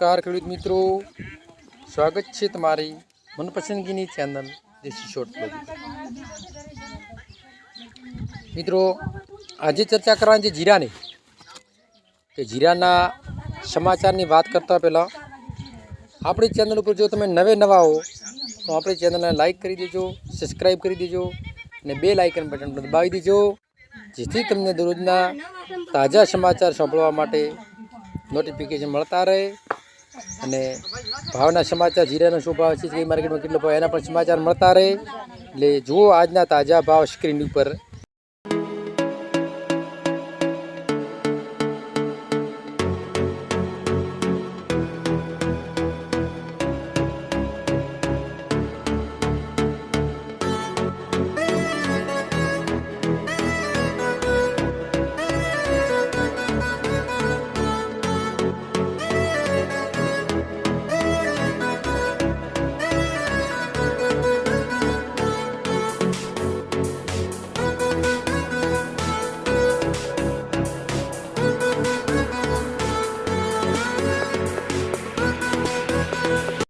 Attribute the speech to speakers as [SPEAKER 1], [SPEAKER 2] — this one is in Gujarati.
[SPEAKER 1] નમસ્કાર ખેડૂત મિત્રો. સ્વાગત છે તમારી મનપસંદગીની ચેનલ દેશી શોર્ટ મિત્રો, આજે ચર્ચા કરવાની છે જીરાની. કે જીરાના સમાચારની વાત કરતા પહેલાં, આપણી ચેનલ ઉપર જો તમે નવે નવા હો, તો આપણી ચેનલને લાઈક કરી દેજો સબસ્ક્રાઈબ કરી દેજો, અને બે લાઇકન બટન દબાવી દેજો, જેથી તમને દરરોજના તાજા સમાચાર સાંભળવા માટે નોટિફિકેશન મળતા રહે. અને ભાવના સમાચાર જીરાનો શું ભાવ છે. કઈ માર્કેટમાં કેટલો ભાવ એના પણ સમાચાર મળતા રહે. એટલે જુઓ આજના તાજા ભાવ સ્ક્રીન ઉપર.